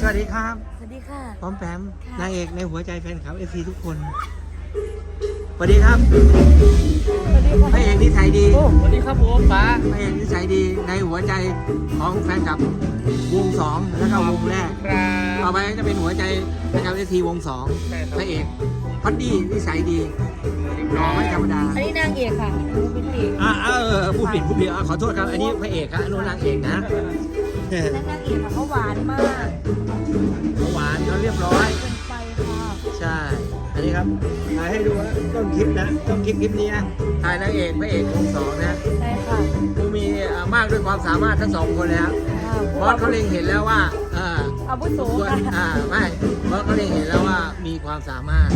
สวัสดีครับ สวัสดีค่ะ พร้อมแปมค่ะ นางเอกในหัวใจแฟนคลับเอฟซีทุกคน สวัสดีครับสวัสดีพระเอกนิสัยดีโอ้สวัสดีครับผมป๋าพระเอกนิสัยดีในหัวใจของแฟนคลับวงสองแล้วก็วงแรกครัต่อบ ไปก็จะเป็นหัวใจแฟนคลับเอฟซีวงสองใช่ครับ พระเอกพัดดี้นิสัยดีรอไม่ธรรมดา อันนี้นางเอกค่ะหนูเป็นเอกอ่าเออพูดผิดพูดผิดอะขอโทษครับ อันนี้พระเอกครับอันนู้นนางเอกนะ และนางเอกค่ะเขาหวานมากเขาหวานเขาเรียบร้อย เกินไปค่ะใช่ อันนี้ครับถ่ายให้ดูนะต้นคลิปนะต้นคลิปคลิปนี้นะถ่ายนางเอกพระเอกวงสองนะใช่ค่ะ ดูมีเอ่อมากด้วยความสามารถทั้งสองคนเลยครับค่ะ บอสเขาเล็งเห็นแล้วว่าเอออาวุโสควรค่ะอ่าไม่บอสเขาเล็งเห็นแล้วว่ามีความสามารถ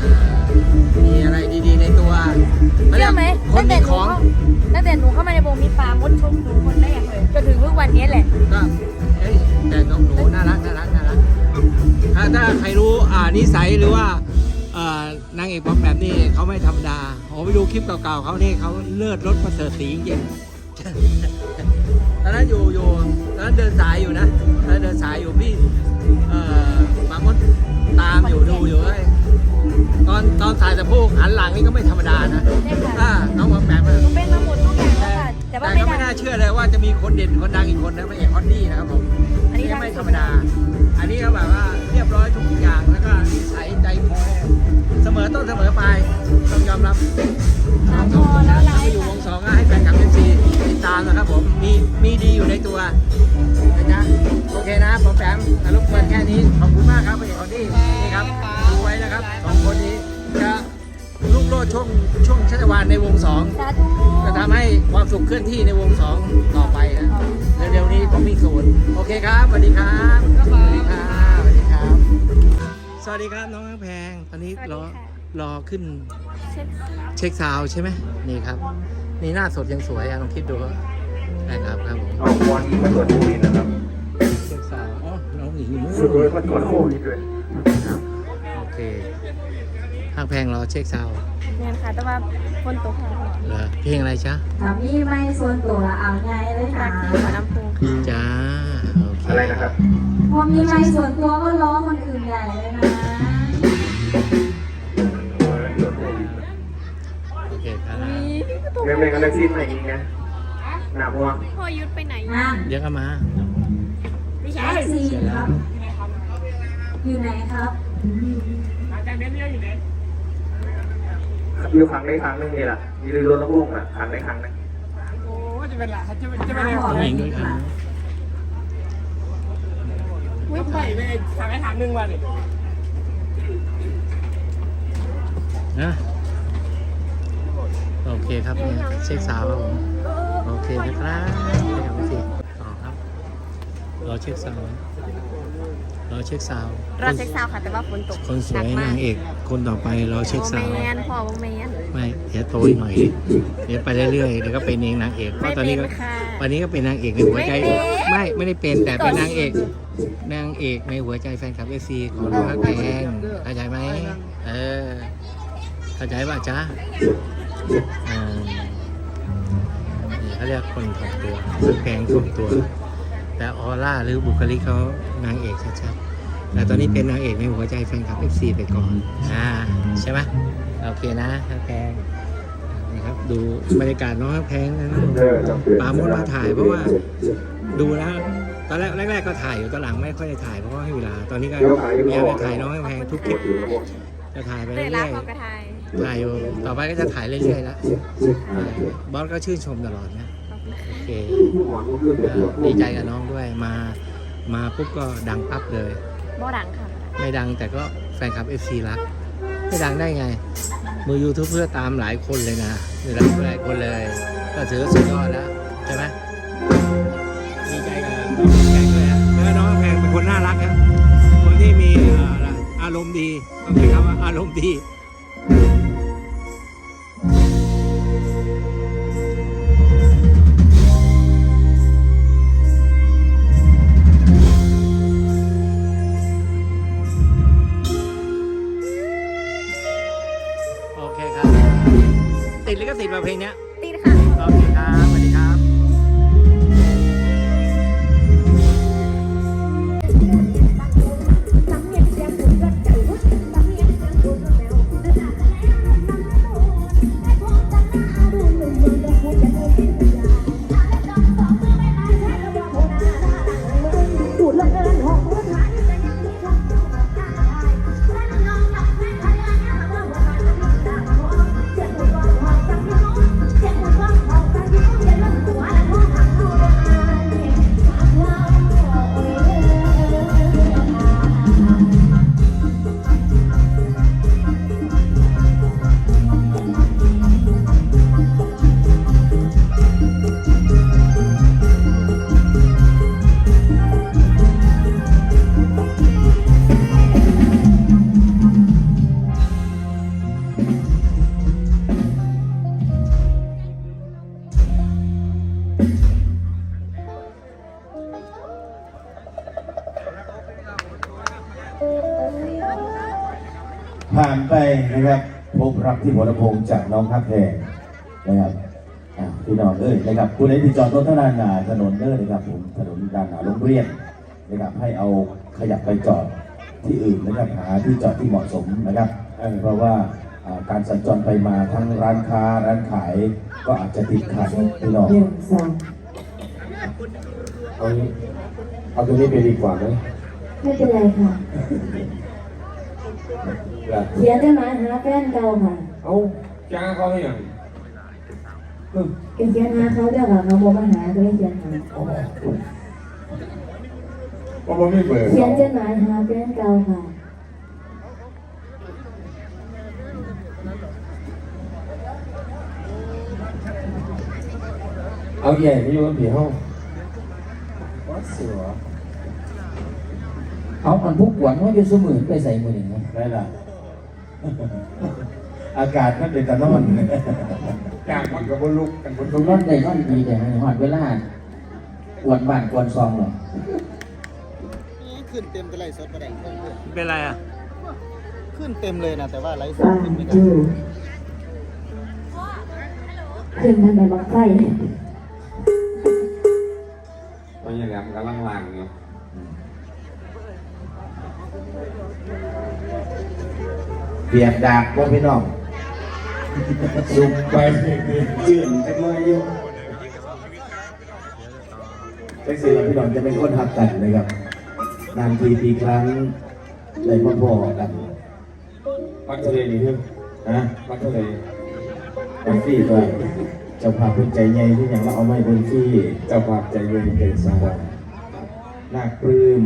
อ่ามีอะไรดีๆในตัวขารีเชื่ยอกไหมคนตั้งแต่มีหนูของเข้าตั้งแต่หนูเข้ามาในวงมีปลามดชมหนูคนแรกเลยจนถึงทุกวันนี้แหละ ก็เอ้ยแต่น้องหนูน่ารักน่ารักน่ารักถ้าถ้าใครรู้อ่านิสัยหรือว่าเอ่อนางเอกป๊อปแบบนี้เขาไม่ธรรมดาโอ้ไปดูคลิปเก่าๆเขานี่เขาเลิศรถประเสริฐสีจริงๆ ตอนนั้นอยู่อยู่ตอนนั้นเดินสายอยู่นะตอนนั้นเดินสายอยู่พี่เอ่อบางคนตามอยู่ดูอยู่เอ้ยตอนตอนสายสะโพกหันหลังนี่ก็ไม่ธรรมดานะใช่ค่ะอ่าน้องป๊อปแบบอะหนูเป็นมาหมดทุกอย่างแล้วค่ะแต่แต่ว่าก็ไม่ไม่ดัน่าง เชื่อเลยว่าจะมีคนเด่นคนดังอีกคนนะพระเอกฮอนนี่นะครับผมอันนี้นี่ดังไม่ธรรมดา อันนี้ก็แบบว่าเรียบร้อยทุกอย่างแล้วก็นิสัยใจคอเสมอต้นเสมอปลายต้องยอมรับตามพอแล้วไลถ้าไปฟ์ อยู่วค่ะงสองก็ให้แฟนคลับเอฟซี ติดตามนะครับผมมีมีดีอยู่ในตัวนะจ๊ะโอเคนะผมแปมอารมณ์เปิดแค่นี้ขอบคุณมากครับพระเอกฮอนนี่นี่ครับดูไว้นะครับสองคนนี้จะลูกโลดช่วงช่วงชัชวานในวงสองสาธุจะทำให้ความสุขเคลื่อนที่ในวงสองต่อไปนะเร็วๆนี้ผมมีศูนย์โอเคครับสวัสดีครับสวัสดีครับสวัสดีครับสวัสดีครับน้องแพงตอนนี้รอรอขึ้นเช็คเช็คซาวด์ใช่ไหมนี่ครับ นี่หน้าสดยังสวยอะลองคิดดูนะครับครับผมเอาวันนี้มาตรวจโควิดนะครับเช็คซาวด์อ๋อน้องหญิงสุดเลยมาตรวจโควิดด้วยครับโอเคทางแพงรอเช็คซาวด์แม่นค่ะแต่ว่าคนตกค่ะเหรอเพลงอะไรจ๊ะถามพี่ไม่ส่วนตัวเอาไงเลยรัค่ะกที่หัวลำโพงค่ะจ้าโอเคอะไรนะครับพอมีไม่ส่วนตัวก็ล้อคนอื่นใหญ่เลย เรื่องเล่นกันเรื่องซีนอะไรอย่างเงี้ยหนักวะพ่อยุดไปไหนนั่นเดี๋ยวก็มาไม่แท็ใช่กซี่ครับ อยู่ไหนครับอยู่ครั้งได้ครั้งนึงนี่แหละมีเรือรถละบุ้งอะครั้งได้ครั้งนึงโอ้จะเป็นหละจะเป็นจะน้เป็นขอหเลญิยงด้วยกันไม่ไปไปทางไอ้ทางหนึ่งมาดินะ โอเคครับเนี่ยเช็คซาวด์ครับผมโอเคนะครับเช็คครับพี่ต่อครับรอเช็คซาวด์รอเช็คซาวด์รอเช็คซาวด์ค่ะแต่ว่าฝนตกคนสวยนางเอกคนต่อไปรอเช็คซาวด์โอแมนพ่อโอแมนไม่เดี๋ยวโตอีกหน่อยเดี๋ยวไปเรื่อยๆเดี๋ยวก็เป็นเองนางเอกเพไม่ราะตอนนี้ก็เป็นค่ะวันนี้ก็เป็นนางเอกในหัวใจไม่เป็นไม่ไม่ได้เป็นแต่เป็นนางเอกนางเอกในหัวใจแฟนคลับเอซีของน้องรักแพงเข้าใจไหมเออเข้าใจป่ะจ๊ะอ่านี่ เขาเรียกคนถ่อมตัวแพงถ่อมตัว แต่ออร่าหรือบุคลิกเขานางเอกชัดๆแต่ตอนนี้เป็นนางเอกในหัวใจแฟนคลับเอฟซีไปก่อนอ่าใช่ไหมโอเคนะแพงนี่ครับดูบรรยากาศน้องแพงนะปามดมาถ่ายเพราะว่าดูแล้วตอนแรกแรกๆก็ถ่ายอยู่ตอนหลังไม่ค่อยได้ถ่ายเพราะว่าให้เวลาตอนนี้ก็พยายามจะถ่ายน้องแพงทุกคลิปจะถ่ายไปเรื่อยๆ ถ่ายอยู่ต่อไปก็จะถ่ายเรื่อยๆแล้วบอสก็ชื่นชมตลอดนะโอเคดีใจกับน้องด้วยมา มาปุ๊บก็ดังปั๊บเลยบ่ดังค่ะ ไม่ดังแต่ก็แฟนคลับ FC รัก ไม่ดังได้ไง มือยูทูบเพื่อตามหลายคนเลยนะหลายหลายคนเลย ก็ถือว่าสุดยอดแล้วใช่ไหมดีใจกับน้องแพงด้วยนะแล้วน้องแพงเป็นคนน่ารักครับคนที่มีเอ่ออะไรอารมณ์ดีต้องใช้คำว่าอารมณ์ดี ติดลิขสิทธิ์มาเพลงเนี้ยตีค่ะ โอเคครับ ผ่านไปนะครับพบรับที่หัวลำโพงจากน้องทักแพงนะครับอ่าพี่น้องเอ้ยนะครับคุณไอ้ที่จอดรถท่านาหนาถนนเด้อนะครับผมถนนด้านหน้าโรงเรียนนะครับให้เอาขยับไปจอดที่อื่นนะครับหาที่จอดที่เหมาะสมนะครับเอ่อเพราะว่าอ่าการสัญจรไปมาทั้งร้านค้าร้านขายก็อาจจะติดขัดพี่น้องหนึ่งสองเอาเอาตรงนี้ไปดีกว่าไหมไม่เป็นไรค่ะ ล่ะเขียนได้ไหมหาแฟนเก่าค่ะเอาจ้าเขาให้ยังเขียนหาเขาเดี๋ยวค่ะเขาบอกมาหาก็เลยเขียนหาว่าผมไม่เปิดเขียนจดหมายหาแฟนเก่าค่ะเอาใหญ่ไม่อยู่กับผีห้องเอามันพุกหวนว่าอยู่เสมือนไปใส่มือหนึ่งนะได้ละอากาศมันเป็นตะนอนจากมันกับบนลุกกันบนตรงนั้นได้นอนดีแต่ให้หอดเวลาอวดบ้านกวนซองหรอขึ้นเต็มแต่ไลฟ์สดก็ได้เพิ่มขึ้นเป็นไรอะ ขึ้นเต็มเลยนะแต่ว่าไลฟ์สดป่าขึ้นไม่ได้จูขึ้นทางไหนบังไฟ เปียกดากว่าพี่น้องสุกไปจืดจังเลยอยู่จังสิเราพี่น้องจะเป็นคนหักกันนะครับนานทีปีครั้งได้พ่อพ่อๆกันวัดทะเลนี่เพิ่มฮะวัดทะเลวัดฟรี่ตัวเจ้าภาพเพิ่นใจใหญ่ที่อย่างเราเอาไม้บนฟรี่เจ้าภาพใจเย็นเป็นสองนาคปลื้ม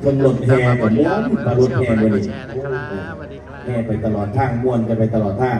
เพิ่นรถแห่กับม้วนมารถแห่เลยแชร์นะครับ สวัสดีครับแห่ไปตลอดทางม้วนกันไปตลอดทาง